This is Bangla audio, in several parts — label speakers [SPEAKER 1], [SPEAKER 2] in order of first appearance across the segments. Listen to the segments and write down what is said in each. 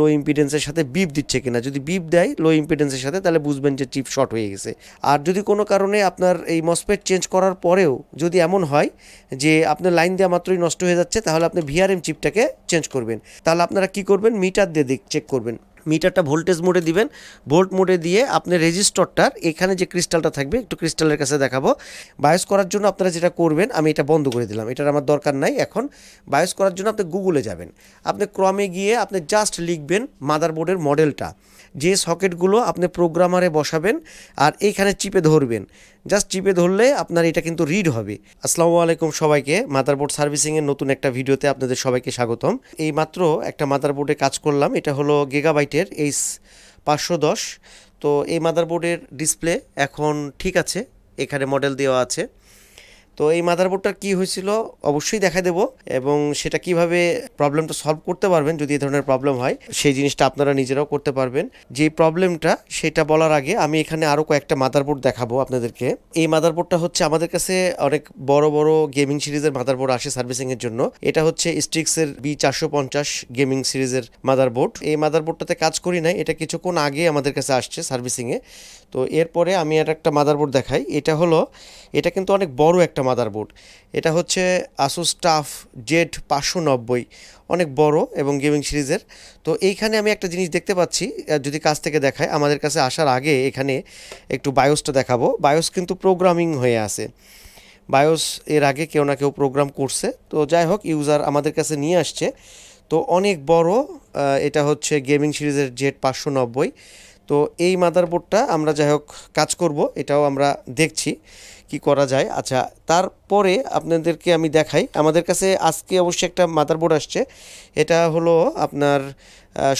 [SPEAKER 1] লো ইম্পিডেন্সের সাথে বিপ দিচ্ছে কিনা? যদি বিপ দেয় লো ইম্পিডেন্সের সাথে, তাহলে বুঝবেন যে চিপ শর্ট হয়ে গেছে। আর যদি কোনো কারণে আপনার এই মসপেট চেঞ্জ করার পরেও যদি এমন হয় যে আপনার লাইন দেওয়া মাত্রই নষ্ট হয়ে যাচ্ছে, তাহলে আপনি ভিআরএম চিপটাকে চেঞ্জ করবেন। তাহলে আপনারা কি করবেন? মিটার দিয়ে চেক করবেন। মিটারটা ভোল্টেজ মোডে দিবেন। ভোল্ট মোডে দিয়ে আপনি রেজিস্টরটার এখানে যে ক্রিস্টালটা থাকবে, একটু ক্রিস্টালের কাছে দেখাবো। বায়োস করার জন্য আপনারা যেটা করবেন, আমি এটা বন্ধ করে দিলাম। এটার আমার দরকার নাই এখন। বায়োস করার জন্য আপনি গুগলে যাবেন। আপনি ক্রমে গিয়ে আপনি জাস্ট লিখবেন মাদারবোর্ডের মডেলটা। যে সকেটগুলো আপনি প্রোগ্রামারে বসাবেন আর এইখানে চিপে ধরবেন। জাস্ট চিপে ধরলে আপনার এটা কিন্তু রিড হবে। আসসালামু আলাইকুম সবাইকে। মাদারবোর্ড সার্ভিসিংয়ের নতুন একটা ভিডিওতে আপনাদের সবাইকে স্বাগতম। এই মাত্র একটা মাদারবোর্ডে কাজ করলাম। এটা হলো গেগাবাইটের এইচ পাঁচশো দশ। তো এই মাদারবোর্ডের ডিসপ্লে এখন ঠিক আছে, এখানে মডেল দেওয়া আছে। তো এই মাদারবোর্ডটার কি হয়েছিল অবশ্যই দেখা দেবো এবং সেটা কীভাবে প্রবলেমটা সলভ করতে পারবেন যদি এই ধরনের প্রবলেম হয়, সেই জিনিসটা আপনারা নিজেরাও করতে পারবেন। যে প্রবলেমটা সেটা বলার আগে আমি এখানে আরও কয়েকটা মাদারবোর্ড দেখাবো আপনাদেরকে। এই মাদারবোর্ডটা হচ্ছে আমাদের কাছে অনেক বড় বড় গেমিং সিরিজের মাদারবোর্ড আসে সার্ভিসিংয়ের জন্য। এটা হচ্ছে স্ট্রিক্সের বি চারশো পঞ্চাশ গেমিং সিরিজের মাদারবোর্ড এই মাদারবোর্ডটাতে কাজ করি নাই, এটা কিছুক্ষণ আগে আমাদের কাছে আসছে সার্ভিসিংয়ে তো এরপরে আমি আর একটা মাদারবোর্ড দেখাই। এটা হলো এটা কিন্তু অনেক বড় একটা মাদারবোর্ড। এটা হচ্ছে আসুস টাফ জেড পাঁচশো নব্বই, অনেক বড় এবং গেমিং সিরিজের। তো এইখানে আমি একটা জিনিস দেখতে পাচ্ছি যদি কাছ থেকে দেখায় আমাদের কাছে আসার আগে এখানে একটু বায়োসটা দেখাবো। বায়োস কিন্তু প্রোগ্রামিং হয়ে আছে। বায়োস এর আগে কেউ না কেউ প্রোগ্রাম করছে। তো যাই হোক ইউজার আমাদের কাছে নিয়ে আসছে। তো অনেক বড় এটা হচ্ছে গেমিং সিরিজের জেড পাঁচশো নব্বই। তো এই মাদারবোর্ডটা আমরা যাই হোক কাজ করব, এটাও আমরা দেখছি। কি করা যায়? আচ্ছা তারপরে আপনাদেরকে আমি দেখাই। আমাদের কাছে আজকে অবশ্যই একটা মাদারবোর্ড আসছে। এটা হলো আপনার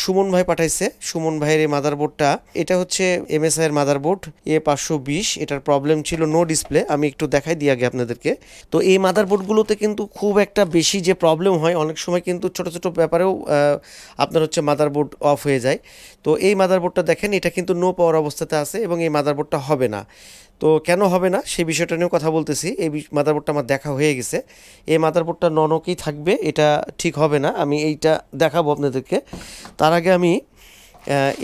[SPEAKER 1] সুমন ভাই পাঠাইছে। সুমন ভাইয়ের এই মাদারবোর্ডটা এটা হচ্ছে এমএসআই এর মাদারবোর্ড এ পাঁচশো বিশ। এটার প্রবলেম ছিল নো ডিসপ্লে আমি একটু দেখাই দিই আগে আপনাদেরকে। তো এই মাদারবোর্ডগুলোতে কিন্তু খুব একটা বেশি যে প্রবলেম হয়, অনেক সময় কিন্তু ছোট ছোট ব্যাপারেও আপনার হচ্ছে মাদারবোর্ড অফ হয়ে যায়। তো এই মাদারবোর্ডটা দেখেন, এটা কিন্তু নো পাওয়ার অবস্থাতে আছে এবং এই মাদারবোর্ডটা হবে না। তো কেন হবে না? সেই বিষয়টা নিয়েও কথা বলতেছি। এই মাদারবোর্ডটা আমার দেখা হয়ে গেছে। এই মাদারবোর্ডটা ননকেই থাকবে, এটা ঠিক হবে না। আমি এইটা দেখাবো আপনাদেরকে। তার আগে আমি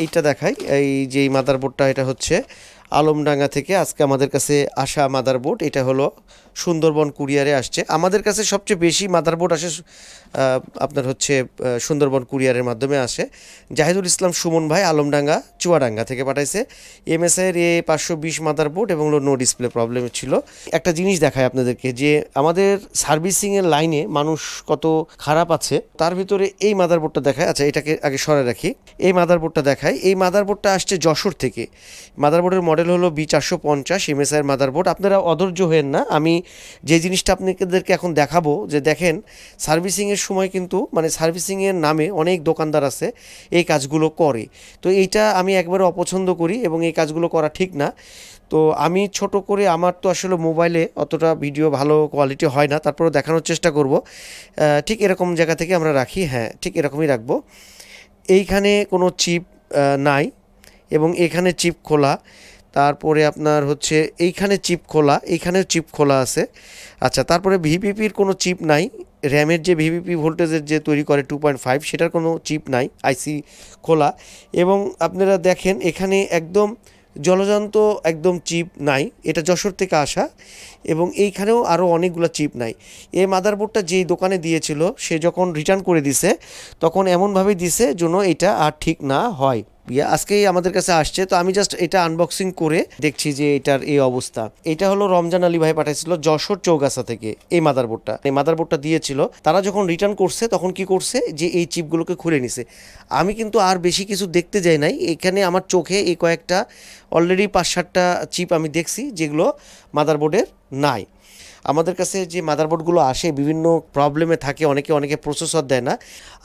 [SPEAKER 1] এইটা দেখাই। এই যে মাদারবোর্ডটা এটা হচ্ছে আলমডাঙ্গা থেকে আজকে আমাদের কাছে আসা মাদারবোর্ড এটা হলো সুন্দরবন কুরিয়ারে আসছে। আমাদের কাছে সবচেয়ে বেশি মাদারবোর্ড আসে আপনার হচ্ছে সুন্দরবন কুরিয়ারের মাধ্যমে আসে। জাহিদুল ইসলাম সুমন ভাই আলমডাঙ্গা, চুয়াডাঙ্গা থেকে পাঠাইছে। এমএসআইয়ের এ পাঁচশো বিশ মাদারবোর্ড এবং নো ডিসপ্লে প্রবলেম ছিল। একটা জিনিস দেখায় আপনাদেরকে যে আমাদের সার্ভিসিংয়ের লাইনে মানুষ কত খারাপ আছে, তার ভিতরে এই মাদারবোর্ডটা দেখায়। আচ্ছা এটাকে আগে সরে রাখি। এই মাদারবোর্ডটা দেখায় এই মাদারবোর্ডটা আসছে যশোর থেকে। মাদারবোর্ডের মডেল হলো বি চারশো পঞ্চাশ, এমএসআইয়ের মাদারবোর্ড। আপনারা অধৈর্য হয়েন না। আমি যে জিনিসটা আপনাদেরকে এখন দেখাবো, যে দেখেন, সার্ভিসিংয়ের সময় কিন্তু মানে সার্ভিসিংয়ের নামে অনেক দোকানদার আছে, এই কাজগুলো করে। তো এইটা আমি একবারে অপছন্দ করি এবং এই কাজগুলো করা ঠিক না। তো আমি ছোট করে আমার তো আসলে মোবাইলে অতটা ভিডিও ভালো কোয়ালিটি হয় না তারপরে দেখানোর চেষ্টা করব। ঠিক এরকম জায়গা থেকে আমরা রাখি হ্যাঁ ঠিক এরকমই রাখব। এইখানে কোনো চিপ নাই এবং এখানে চিপ খোলা। তারপরে আপনার হচ্ছে এইখানে চিপ খোলা, এইখানেও চিপ খোলা আছে। আচ্ছা তারপরে ভিপিপির কোনো চিপ নাই। র্যামের যে ভিভিপি ভোল্টেজের যে তৈরি করে টু পয়েন্ট ফাইভ সেটার কোনো চিপ নাই আইসি খোলা। এবং আপনারা দেখেন, এখানে একদম জলজান্ত একদম চিপ নাই, এটা যশোর থেকে আসা। এবং এইখানেও আরও অনেকগুলো চিপ নাই। এই মাদারবোর্ডটা যেই দোকানে দিয়েছিল, সে যখন রিটার্ন করে দিছে, তখন এমনভাবে দিছে যেন এটা আর ঠিক না হয়। ইয়া, আজকেই আমাদের কাছে আসছে। তো আমি জাস্ট এটা আনবক্সিং করে দেখছি যে এটার এই অবস্থা। এটা হলো রমজান আলী ভাই পাঠাইছিল যশোর চৌগাছা থেকে এই মাদারবোর্ডটা। এই মাদারবোর্ডটা দিয়েছিল। তারা যখন রিটার্ন করছে তখন কি করছে? যে এই চিপগুলোকে খুলে নিছে। আমি কিন্তু আর বেশি কিছু দেখতে যাই নাই। এখানে আমার চোখে এই কয়েকটা অলরেডি পাঁচ সাতটা চিপ আমি দেখছি যেগুলো মাদারবোর্ডের নাই। আমাদের কাছে যে মাদারবোর্ডগুলো আসে, বিভিন্ন প্রবলেমে থাকে, অনেকে অনেকে প্রসেসর দেয় না।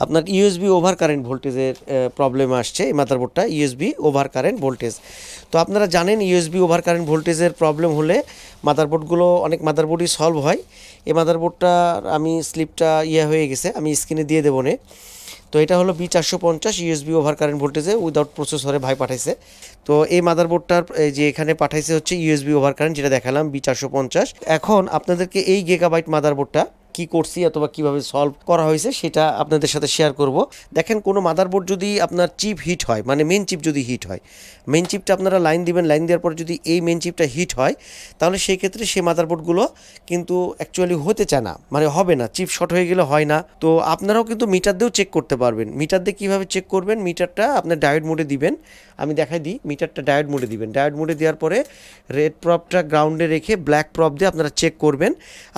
[SPEAKER 1] আপনার ইউএসবি ওভার কারেন্ট ভোল্টেজের প্রবলেম আসছে এই মাদারবোর্ডটা ইউএসবি ওভার কারেন্ট ভোল্টেজ তো আপনারা জানেন ইউএসবি ওভার কারেন্ট ভোল্টেজের প্রবলেম হলে মাদারবোর্ডগুলো, অনেক মাদারবোর্ডই সলভ হয়। এই মাদারবোর্ডটা আমি স্লিপটা ইয়ে হয়ে গেছে, আমি স্ক্রিনে দিয়ে দেবো নে। তো এটা হলো বি চারশো পঞ্চাশ ইউএসবি ওভার কারেন্ট ভোল্টেজে উইদাউট প্রসেসরে ভাই পাঠাইছে। তো এই মাদারবোর্ডটার যে এখানে পাঠাইছে হচ্ছে ইউএসবি ওভার কারেন্ট যেটা দেখালাম বি চারশো পঞ্চাশ। এখন আপনাদেরকে এই গেগাবাইট মাদারবোর্ডটা কি করছি অথবা কীভাবে সলভ করা হয়েছে সেটা আপনাদের সাথে শেয়ার করব। দেখেন, কোনো মাদারবোর্ড যদি আপনার চিপ হিট হয় মানে মেন চিপ যদি হিট হয় মেন চিপটা আপনারা লাইন দিবেন লাইন দেওয়ার পরে যদি এই মেন চিপটা হিট হয়, তাহলে সেই ক্ষেত্রে সেই মাদারবোর্ডগুলো কিন্তু অ্যাকচুয়ালি হতে চায় না মানে হবে না চিপ শর্ট হয়ে গেলে হয় না। তো আপনারাও কিন্তু মিটার দিয়েও চেক করতে পারবেন। মিটার দিয়ে কীভাবে চেক করবেন? মিটারটা আপনার ডায়োড মোডে দিবেন। আমি দেখাই দিই মিটারটা ডায়োড মোডে দিবেন। ডায়োড মোডে দেওয়ার পরে রেড প্রপটা গ্রাউন্ডে রেখে ব্ল্যাক প্রপ দিয়ে আপনারা চেক করবেন।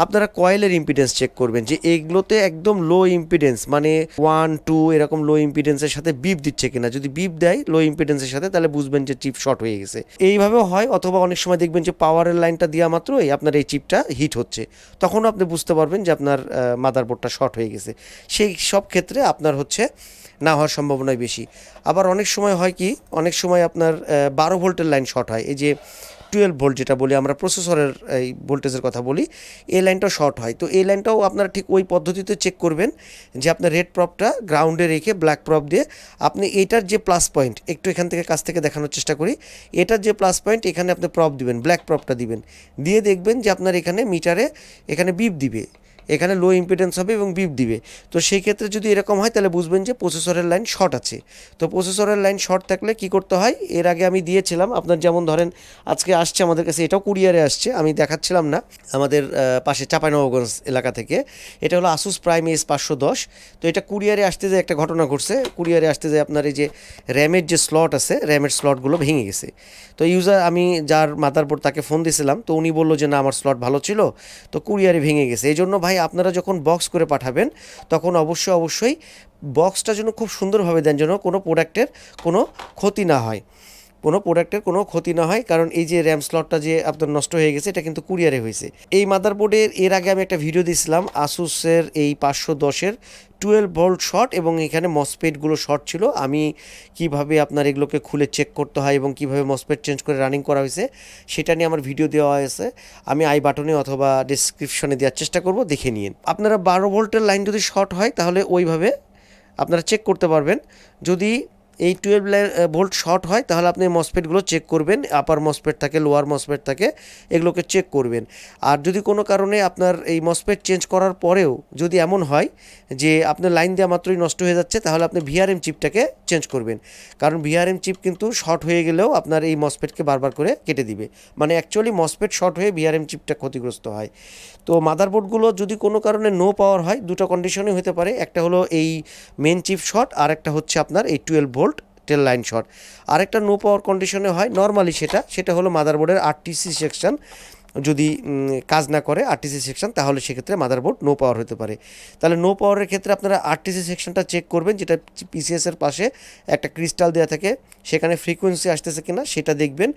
[SPEAKER 1] আপনারা কয়েলের ইম্পিডেন্স চেক করবেন যে এইগুলোতে একদম লো ইম্পিডেন্স মানে ওয়ান টু এরকম লো ইম্পিডেন্সের সাথে বিপ দিচ্ছে কিনা। যদি বিপ দেয় লো ইম্পিডেন্সের সাথে, তাহলে বুঝবেন যে চিপ শর্ট হয়ে গেছে। এইভাবেও হয়, অথবা অনেক সময় দেখবেন যে পাওয়ারের লাইনটা দেওয়া মাত্রই আপনার এই চিপটা হিট হচ্ছে। তখনও আপনি বুঝতে পারবেন যে আপনার মাদারবোর্ডটা শর্ট হয়ে গেছে। সেই সব ক্ষেত্রে আপনার হচ্ছে না হওয়ার সম্ভাবনাই বেশি। আবার অনেক সময় হয় কি, অনেক সময় আপনার বারো ভোল্টের লাইন শর্ট হয়। এই যে টুয়েলভ ভোল্ট যেটা বলি আমরা প্রসেসরের এই ভোল্টেজের কথা বলি, এই লাইনটাও শর্ট হয়। তো এই লাইনটাও আপনারা ঠিক ওই পদ্ধতিতে চেক করবেন যে আপনার রেড প্রপটা গ্রাউন্ডে রেখে ব্ল্যাক প্রপ দিয়ে আপনি এটার যে প্লাস পয়েন্ট একটু এখান থেকে কাছ থেকে দেখানোর চেষ্টা করি, এটার যে প্লাস পয়েন্ট এখানে আপনি প্রপ দিবেন ব্ল্যাক প্রপটা দিবেন। দিয়ে দেখবেন যে আপনার এখানে মিটারে এখানে বিপ দিবে। এখানে লো ইম্পিডেন্স হবে এবং বিপ দিবে। তো সেই ক্ষেত্রে যদি এরকম হয়, তাহলে বুঝবেন যে প্রসেসরের লাইন শর্ট আছে। তো প্রসেসরের লাইন শর্ট থাকলে কি করতে হয়? এর আগে আমি দিয়েছিলাম, আপনার যেমন ধরেন আজকে আসছে আমাদের কাছে, এটাও কুরিয়ারে আসছে, আমি দেখাচ্ছিলাম না, আমাদের পাশে চাঁপাইনবাবগঞ্জ এলাকা থেকে। এটা হলো আসুস প্রাইম এস পাঁচশো দশ। তো এটা কুরিয়ারে আসতে যে একটা ঘটনা ঘটছে কুরিয়ারে আসতে যে আপনার এই যে র্যামের যে স্লট আছে র্যামের স্লটগুলো ভেঙে গেছে। তো ইউজার আমি যার মাদারবোর্ড তাকে ফোন দিয়েছিলাম তো উনি বলল যে, না, আমার স্লট ভালো ছিল। তো কুরিয়ারে ভেঙে গেছে। এই জন্য ভাই আপনারা যখন বক্স করে পাঠাবেন, তখন অবশ্যই অবশ্যই বক্সটা যেন খুব সুন্দরভাবে দেন, যেন কোনো প্রোডাক্টের কোনো ক্ষতি না হয়। কোনো প্রোডাক্টের কোনো ক্ষতি না হয়, কারণ এই যে র্যাম স্লটটা যে আপনার নষ্ট হয়ে গেছে, এটা কিন্তু কুরিয়ারে হয়েছে। এই মাদারবোর্ডের এর আগে আমি একটা ভিডিও দিয়েছিলাম আসুসের এই পাঁচশো দশের টুয়েলভ ভোল্ট শর্ট এবং এখানে মসপেটগুলো শর্ট ছিল। আমি কীভাবে আপনার এগুলোকে খুলে চেক করতে হয় এবং কীভাবে মসপেট চেঞ্জ করে রানিং করা হয়েছে, সেটা নিয়ে আমার ভিডিও দেওয়া হয়েছে। আমি আই বাটনে অথবা ডিসক্রিপশনে দেওয়ার চেষ্টা করব, দেখে নিন আপনারা বারো ভোল্টের লাইন যদি শর্ট হয়, তাহলে ওইভাবে আপনারা চেক করতে পারবেন। যদি এই টুয়েলভ ভোল্ট শর্ট হয়, তাহলে আপনি মসপেটগুলো চেক করবেন আপার মসপেট থাকে লোয়ার মসপেট থাকে, এগুলোকে চেক করবেন। আর যদি কোনো কারণে আপনার এই মসপেট চেঞ্জ করার পরেও যদি এমন হয় যে আপনার লাইন দেওয়া মাত্রই নষ্ট হয়ে যাচ্ছে, তাহলে আপনি ভিআরএম চিপটাকে চেঞ্জ করবেন। কারণ ভিআরএম চিপ কিন্তু শর্ট হয়ে গেলেও আপনার এই মসপেটকে বারবার করে কেটে দিবে। মানে অ্যাকচুয়ালি মসপেট শর্ট হয়ে ভিআরএম চিপটা ক্ষতিগ্রস্ত হয়। তো মাদারবোর্ডগুলো যদি কোনো কারণে নো পাওয়ার হয়, দুটো কন্ডিশনে হতে পারে, একটা হলো এই মেন চিপ শর্ট আর একটা হচ্ছে আপনার এই twelve volt tail line short আরেকটা নো পাওয়ার কন্ডিশনে হয় নর্মালি সেটা সেটা হলো মাদারবোর্ডের আরটিসি সেকশন যদি কাজ না করে আরটিসি সেকশন তাহলে সেক্ষেত্রে মাদারবোর্ড নো পাওয়ার হতে পারে। তাহলে নো পাওয়ারের ক্ষেত্রে আপনারা আরটিসি সেকশনটা চেক করবেন, যেটা পিসিএস এর পাশে একটা ক্রিস্টাল দেওয়া থাকে, সেখানে ফ্রিকোয়েন্সি আসতেছে কিনা সেটা দেখবেন।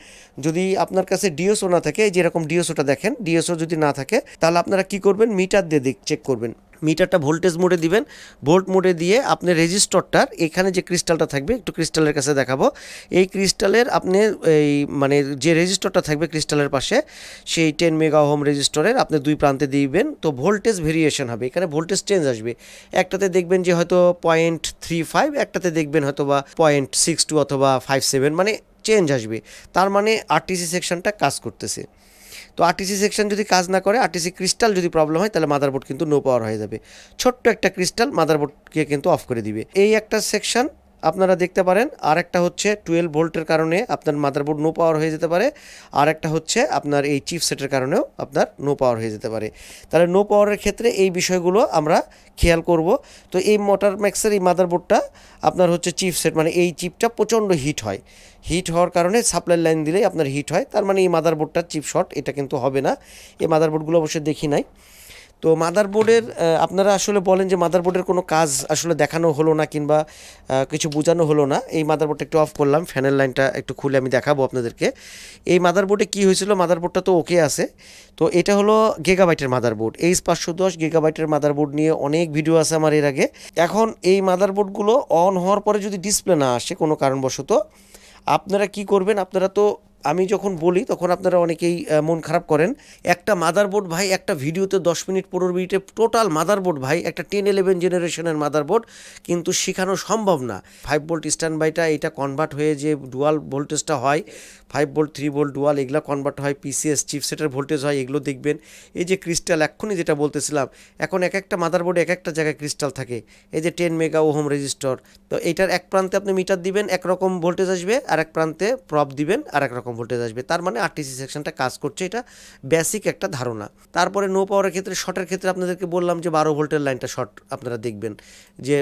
[SPEAKER 1] যদি আপনার কাছে ডিএসও না থাকে যেরকম ডিএসওটা দেখেন ডিএসও যদি না থাকে, তাহলে আপনারা কি করবেন? মিটার দিয়ে চেক করবেন। মিটারটা ভোল্টেজ মোডে দিবেন। ভোল্ট মোডে দিয়ে আপনি রেজিস্টরটার এখানে যে ক্রিস্টালটা থাকবে, একটু ক্রিস্টালের কাছে দেখাবো। এই ক্রিস্টালের আপনি এই মানে যে রেজিস্টরটা থাকবে ক্রিস্টালের পাশে, সেই টেন মেগা হোম রেজিস্টরের আপনি দুই প্রান্তে দিবেন। তো ভোল্টেজ ভেরিয়েশন হবে, এখানে ভোল্টেজ চেঞ্জ আসবে। একটাতে দেখবেন যে হয়তো পয়েন্ট থ্রি ফাইভ, একটাতে দেখবেন হয়তো বা পয়েন্ট সিক্স টু অথবা ফাইভ সেভেন মানে চেঞ্জ আসবে। তার মানে আরটিসি সেকশনটা কাজ করতেছে। তো আরটিসি সেকশন যদি কাজ না করে আরটিসি ক্রিস্টাল যদি প্রবলেম হয়, তাহলে মাদারবোর্ড কিন্তু নো পাওয়ার হয়ে যাবে। ছোট্ট একটা ক্রিস্টাল মাদারবোর্ডকে কিন্তু অফ করে দিবে। এই একটা সেকশন আপনারা দেখতে পারেন আর একটা হচ্ছে টুয়েলভ ভোল্টের কারণে আপনার মাদারবোর্ড নো পাওয়ার হয়ে যেতে পারে আর একটা হচ্ছে আপনার এই চিপ সেটের কারণেও আপনার নো পাওয়ার হয়ে যেতে পারে। তাহলে নো পাওয়ারের ক্ষেত্রে এই বিষয়গুলো আমরা খেয়াল করব। তো এই মোটর ম্যাক্সের এই মাদারবোর্ডটা আপনার হচ্ছে চিপ সেট মানে এই চিপটা প্রচণ্ড হিট হয়। হিট হওয়ার কারণে সাপ্লাই লাইন দিলেই আপনার হিট হয়, তার মানে এই মাদারবোর্ডটার চিপ শট এটা কিন্তু হবে না। এই মাদারবোর্ডগুলো অবশ্যই দেখি নাই। তো মাদারবোর্ডের আপনারা আসলে বলেন যে মাদারবোর্ডের কোনো কাজ আসলে দেখানো হলো না কিংবা কিছু বোঝানো হলো না। এই মাদারবোর্ডটা একটু অফ করলাম ফ্যানের লাইনটা একটু খুলে আমি দেখাবো আপনাদেরকে। এই মাদারবোর্ডে কী হয়েছিল? মাদারবোর্ডটা তো ওকে আছে। তো এটা হলো গেগাবাইটের মাদারবোর্ড এইচ পাঁচশো দশ গেগাবাইটের মাদারবোর্ড নিয়ে অনেক ভিডিও আছে আমার এর আগে। এখন এই মাদারবোর্ডগুলো অন হওয়ার পরে যদি ডিসপ্লে না আসে কোনো কারণবশত, আপনারা কি করবেন? আপনারা তো আমি যখন বলি, তখন আপনারা অনেকেই মন খারাপ করেন। একটা মাদারবোর্ড ভাই একটা ভিডিওতে দশ মিনিট, পনেরো মিনিটে টোটাল মাদারবোর্ড ভাই একটা টেন ইলেভেন জেনারেশনের মাদারবোর্ড কিন্তু শেখানো সম্ভব না। ফাইভ ভোল্ট স্ট্যান্ড বাইটা এটা কনভার্ট হয়ে যে ডুয়াল ভোল্টেজটা হয় five volt three volt dual এগুলো কনভার্ট হয় পিসিএস চিপসেটের ভোল্টেজ হয়, এগুলো দেখবেন। এই যে ক্রিস্টাল এক্ষুনি যেটা বলতেছিলাম, এখন এক একটা মাদারবোর্ডে এক একটা জায়গায় ক্রিস্টাল থাকে। এই যে টেন মেগা ওহম রেজিস্টর তো এইটার এক প্রান্তে আপনি মিটার দিবেন একরকম ভোল্টেজ আসবে, আর এক প্রান্তে প্রপ দিবেন, আর এক রকম ভোল্টেজ আসবে। তার মানে আরটিসি সেকশনটা কাজ করছে, এটা বেসিক একটা ধারণা। তারপরে নো পাওয়ারের ক্ষেত্রে শর্টের ক্ষেত্রে আপনাদেরকে বললাম যে বারো ভোল্টের লাইনটা শর্ট আপনারা দেখবেন। যে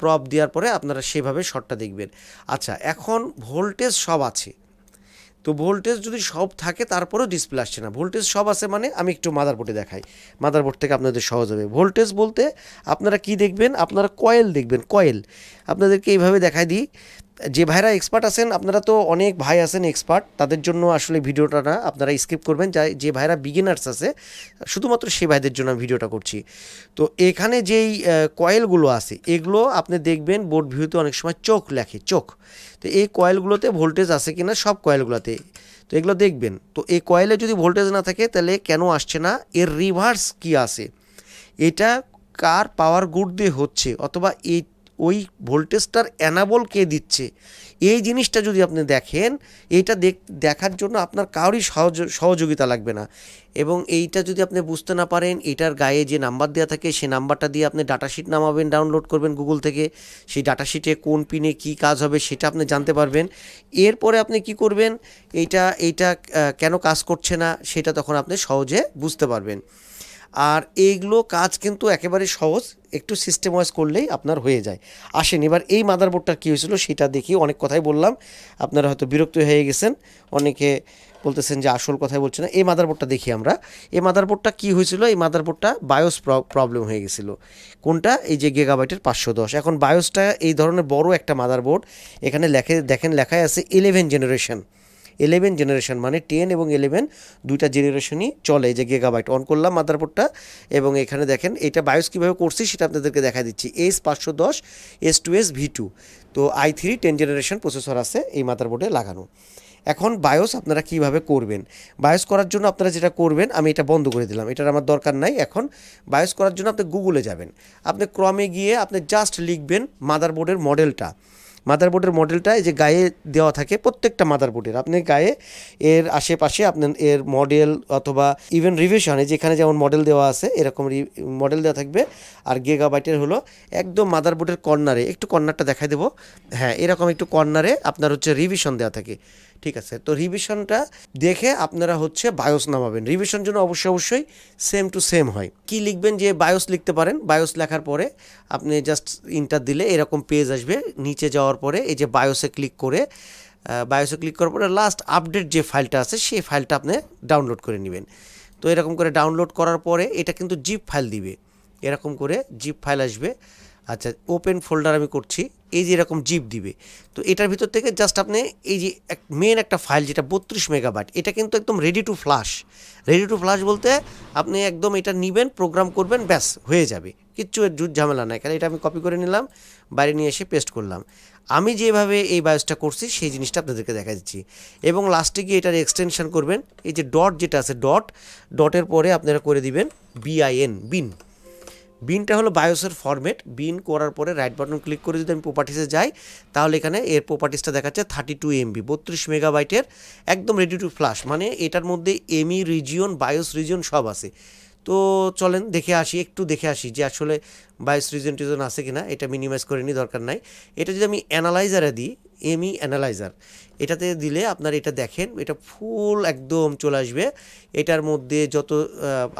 [SPEAKER 1] প্রপ দেওয়ার পরে আপনারা সেভাবে শর্টটা দেখবেন। আচ্ছা এখন ভোল্টেজ সব আছে। তো ভোল্টেজ যদি সব থাকে, তারপরেও ডিসপ্লে আসছে না। ভোল্টেজ সব আছে মানে আমি একটু মাদার মাদারবোর্ডে দেখাই। মাদারবোর্ড থেকে আপনাদের সহজ হবে। ভোল্টেজ বলতে আপনারা কি দেখবেন? আপনারা কয়েল দেখবেন কয়েল আপনাদেরকে এইভাবে দেখাই দিই। যে ভাইরা এক্সপার্ট আছেন, আপনারা তো অনেক ভাই আছেন এক্সপার্ট তাদের জন্য আসলে ভিডিওটা না আপনারা স্কিপ করবেন। যা, যে ভাইরা বিগিনার্স আছে, শুধুমাত্র সেই ভাইদের জন্য ভিডিওটা করছি। তো এখানে যেই কয়েলগুলো আছে, এগুলো আপনি দেখবেন বোর্ড ভিউতে অনেক সময় চোখ লেখে, চোখ। তো এই কয়েলগুলোতে ভোল্টেজ আছে কিনা, সব কয়েলগুলোতে তো এগুলো দেখবেন। তো এই কয়েলে যদি ভোল্টেজ না থাকে, তাহলে কেন আসছে না? এর রিভার্স কি আছে? এটা কার পাওয়ার গুড দিয়ে হচ্ছে? অথবা এই ওই ভোল্টেজটার অ্যানাবল কে দিচ্ছে? এই জিনিসটা যদি আপনি দেখেন, এইটা দেখ, দেখার জন্য আপনার কারোরই সহযোগিতা লাগবে না। এবং এইটা যদি আপনি বুঝতে না পারেন, এটার গায়ে যে নাম্বার দেওয়া থাকে সেই নাম্বারটা দিয়ে আপনি ডাটাশিট নামাবেন ডাউনলোড করবেন গুগল থেকে। সেই ডাটাশিটে কোন পিনে কি কাজ হবে, সেটা আপনি জানতে পারবেন। এরপরে আপনি কি করবেন? এইটা এইটা কেন কাজ করছে না, সেটা তখন আপনি সহজে বুঝতে পারবেন। আর এইগুলো কাজ কিন্তু একেবারে সহজ, একটু সিস্টেম ওয়াইজ করলেই আপনার হয়ে যায়। আসেন, এবার এই মাদারবোর্ডটার কী হয়েছিল সেটা দেখি। অনেক কথাই বললাম, আপনারা হয়তো বিরক্ত হয়ে গেছেন। অনেকে বলতেছেন যে আসল কথাই বলছে না। এই মাদারবোর্ডটা দেখি আমরা। এই মাদারবোর্ডটা কী হয়েছিল? এই মাদারবোর্ডটা বায়োস প্রবলেম হয়ে গেছিল। কোনটা? এই যে গেগাবাইটের পাঁচশো দশ। এখন বায়োসটা এই ধরনের বড় একটা মাদারবোর্ড এখানে লেখে, দেখেন লেখায় আছে ইলেভেন জেনারেশন ইলেভেন জেনারেশন মানে টেন এবং ইলেভেন দুইটা জেনারেশনই চলে যে গেগাবাইট অন করলাম মাদারবোর্ডটা এবং এখানে দেখেন এটা বায়োস কীভাবে করছি সেটা আপনাদেরকে দেখা দিচ্ছি। এস পাঁচশো দশ S two S V two তো I three ten generation processor আছে এই মাদারবোর্ডে লাগানো। এখন বায়োস আপনারা কীভাবে করবেন? বায়োস করার জন্য আপনারা যেটা করবেন, আমি এটা বন্ধ করে দিলাম, এটার আমার দরকার নাই এখন। বায়োস করার জন্য আপনি গুগলে যাবেন। আপনি ক্রমে গিয়ে আপনি জাস্ট লিখবেন মাদারবোর্ডের মডেলটা মাদারবোর্ডের মডেলটা যে গায়ে দেওয়া থাকে প্রত্যেকটা মাদারবোর্ডের। আপনি গায়ে এর আশেপাশে আপনার এর মডেল অথবা ইভেন রিভিশনে যেখানে যেমন মডেল দেওয়া আছে, এরকম মডেল দেওয়া থাকবে। আর গেগাবাইটের হলো একদম মাদারবোর্ডের কর্নারে একটু কর্নারটা দেখাই দেবো। হ্যাঁ এরকম একটু কর্নারে আপনার হচ্ছে রিভিশন দেওয়া থাকে। ঠিক আছে। তো রিভিশনটা দেখে আপনারা হচ্ছে বায়োস নামাবেন। রিভিশন জন্য অবশ্যই অবশ্যই সেম টু সেম হয়। কি লিখবেন যে বায়োস লিখতে পারেন? বায়োস লেখার পরে আপনি জাস্ট ইন্টার দিলে এরকম পেজ আসবে। নিচে যাওয়ার পরে এই যে বায়োসে ক্লিক করে বায়োসে ক্লিক করার পরে লাস্ট আপডেট যে ফাইলটা আছে, সেই ফাইলটা আপনি ডাউনলোড করে নেবেন। তো এরকম করে ডাউনলোড করার পরে এটা কিন্তু জিপ ফাইল দিবে। এরকম করে জিপ ফাইল আসবে। আচ্ছা ওপেন ফোল্ডার আমি করছি। এই যে এরকম জিপ দিবে। তো এটার ভিতর থেকে জাস্ট আপনি এই যে এক মেন একটা ফাইল যেটা বত্রিশ মেগাবাইট এটা কিন্তু একদম ready to flash ready to flash বলতে আপনি একদম এটা নেবেন প্রোগ্রাম করবেন, ব্যাস, হয়ে যাবে। কিচ্ছু জুট ঝামেলা নাই। কারণ এটা আমি কপি করে নিলাম, বাইরে নিয়ে এসে পেস্ট করলাম। আমি যেভাবে এই বায়োসটা করছি, সেই জিনিসটা আপনাদেরকে দেখা দিচ্ছি। এবং লাস্টে গিয়ে এটার এক্সটেনশন করবেন। এই যে ডট যেটা আছে ডট ডটের পরে আপনারা করে দিবেন বিআইএন বিন বিনটা হলো বায়োসের ফরম্যাট বিন করার পরে রাইট বাটন ক্লিক করে যদি আমি প্রপার্টিসে যাই, তাহলে এখানে এর প্রপার্টিসটা দেখাচ্ছে থার্টি টু এমবি বত্রিশ মেগাবাইটের একদম রেডি টু ফ্লাশ মানে এটার মধ্যে এমি রিজিয়ন বায়োস রিজিয়ন সব আছে। তো চলেন দেখে আসি, একটু দেখে আসি যে আসলে বায়োস রিজন টিজন আছে কিনা, এটা মিনিমাইজ করে নি, দরকার নাই। এটা যদি আমি অ্যানালাইজারে দিই এমই অ্যানালাইজার এটাতে দিলে আপনার এটা দেখেন, এটা ফুল একদম চলে আসবে। এটার মধ্যে যত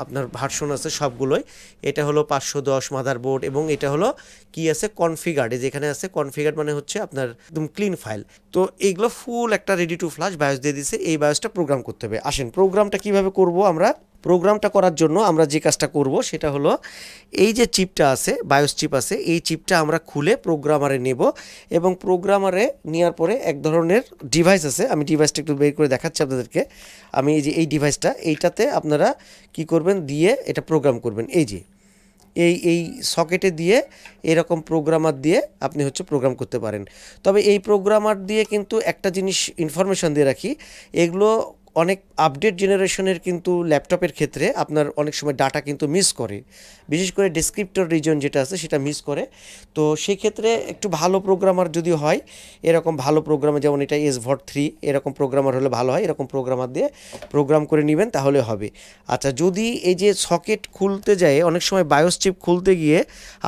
[SPEAKER 1] আপনার ভার্সন আছে সবগুলোই, এটা হলো পাঁচশো দশ মাদারবোর্ড এবং এটা হলো কি আছে কনফিগার্ড যেখানে আছে কনফিগার্ড মানে হচ্ছে আপনার একদম ক্লিন ফাইল তো এইগুলো ফুল একটা রেডি টু ফ্লাশ বায়োস দিয়ে দিছে, এই বায়োসটা প্রোগ্রাম করতে হবে। আসেন প্রোগ্রামটা কীভাবে করব আমরা? প্রোগ্রামটা করার জন্য আমরা যে কাজটা করব সেটা হলো এই যে চিপটা আছে বায়োস চিপ আছে, এই চিপটা আমরা খুলে প্রোগ্রামারে নেব এবং প্রোগ্রামারে নেওয়ার পরে এক ধরনের ডিভাইস আছে, আমি ডিভাইসটা একটু বের করে দেখাচ্ছি আপনাদেরকে। আমি এই যে এই ডিভাইসটা এইটাতে আপনারা কি করবেন, দিয়ে এটা প্রোগ্রাম করবেন। এই যে, এই এই সকেটে দিয়ে এরকম প্রোগ্রামার দিয়ে আপনি হচ্ছে প্রোগ্রাম করতে পারেন। তবে এই প্রোগ্রামার দিয়ে কিন্তু একটা জিনিস ইনফরমেশন দিয়ে রাখি, এগুলো অনেক আপডেট জেনারেশনের কিন্তু ল্যাপটপের ক্ষেত্রে আপনার অনেক সময় ডাটা কিন্তু মিস করে। বিশেষ করে ডেসক্রিপ্টর রিজন যেটা আছে, সেটা মিস করে। তো সেই ক্ষেত্রে একটু ভালো প্রোগ্রামার যদি হয়, এরকম ভালো প্রোগ্রামার যেমন এটা এস ভট থ্রি এরকম প্রোগ্রামার হলে ভালো হয়, এরকম প্রোগ্রামার দিয়ে প্রোগ্রাম করে নেবেন, তাহলে হবে। আচ্ছা যদি এই যে সকেট খুলতে যায়, অনেক সময় বায়োস চিপ খুলতে গিয়ে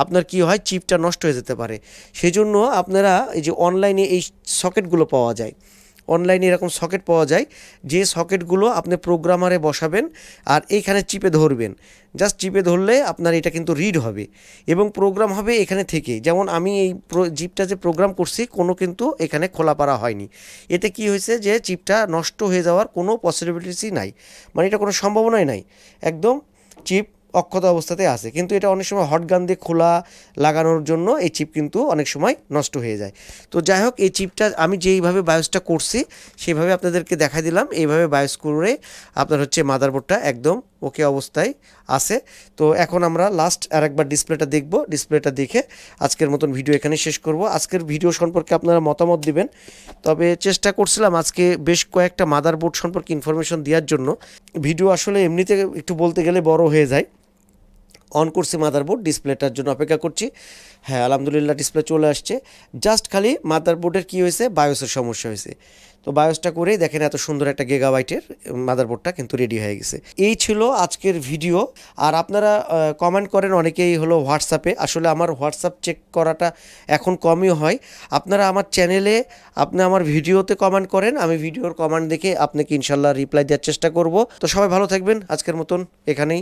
[SPEAKER 1] আপনার কি হয় চিপটা নষ্ট হয়ে যেতে পারে। সেই জন্য আপনারা এই যে অনলাইনে এই সকেটগুলো পাওয়া যায়। অনলাইনে এরকম সকেট পাওয়া যায়। যে সকেটগুলো আপনি প্রোগ্রামারে বসাবেন আর এইখানে চিপে ধরবেন। জাস্ট চিপে ধরলে আপনার এটা কিন্তু রিড হবে এবং প্রোগ্রাম হবে এখানে থেকে। যেমন আমি এই প্রো- চিপটা যে প্রোগ্রাম করছি, কোনো কিন্তু এখানে খোলা খোলাপাড়া হয়নি। এতে কি হয়েছে যে চিপটা নষ্ট হয়ে যাওয়ার কোনো পসিবিলিটিসই নাই। মানে এটা কোনো সম্ভাবনাই নাই। একদম চিপ অক্ষত অবস্থাতে আছে। কিন্তু এটা অনেক সময় হট গান দিয়ে খোলা লাগানোর জন্য এই চিপ কিন্তু অনেক সময় নষ্ট হয়ে যায়। তো যাই হোক, এই চিপটা আমি যেইভাবে বায়োসটা করছি সেইভাবে আপনাদেরকে দেখা দিলাম। এইভাবে বায়োস করে আপনার হচ্ছে মাদারবোর্ডটা একদম ওকে অবস্থায় আছে। তো এখন আমরা লাস্ট আর একবার ডিসপ্লেটা দেখব। ডিসপ্লেটা দেখে আজকের মতন ভিডিও এখানে শেষ করব। আজকের ভিডিও সম্পর্কে আপনারা মতামত দিবেন। তবে চেষ্টা করছিলাম আজকে বেশ কয়েকটা মাদারবোর্ড সম্পর্কে ইনফরমেশন দেওয়ার জন্য। ভিডিও আসলে এমনিতে একটু বলতে গেলে বড় হয়ে যায়। অন করছি মাদারবোর্ড ডিসপ্লেটার জন্য অপেক্ষা করছি। হ্যাঁ আলহামদুলিল্লাহ ডিসপ্লে চলে আসছে। জাস্ট খালি মাদারবোর্ডের কী হয়েছে? বায়োসের সমস্যা হয়েছে। তো বায়োসটা করেই দেখেন এত সুন্দর একটা গেগাবাইটের মাদারবোর্ডটা কিন্তু রেডি হয়ে গেছে। এই ছিল আজকের ভিডিও আর আপনারা কমেন্ট করেন, অনেকেই হলো হোয়াটসঅ্যাপে আসলে আমার হোয়াটসঅ্যাপ চেক করাটা এখন কমই হয়। আপনারা আমার চ্যানেলে আপনি আমার ভিডিওতে কমেন্ট করেন, আমি ভিডিওর কমেন্ট দেখে আপনাকে ইনশাল্লাহ রিপ্লাই দেওয়ার চেষ্টা করব। তো সবাই ভালো থাকবেন। আজকের মতন এখানেই।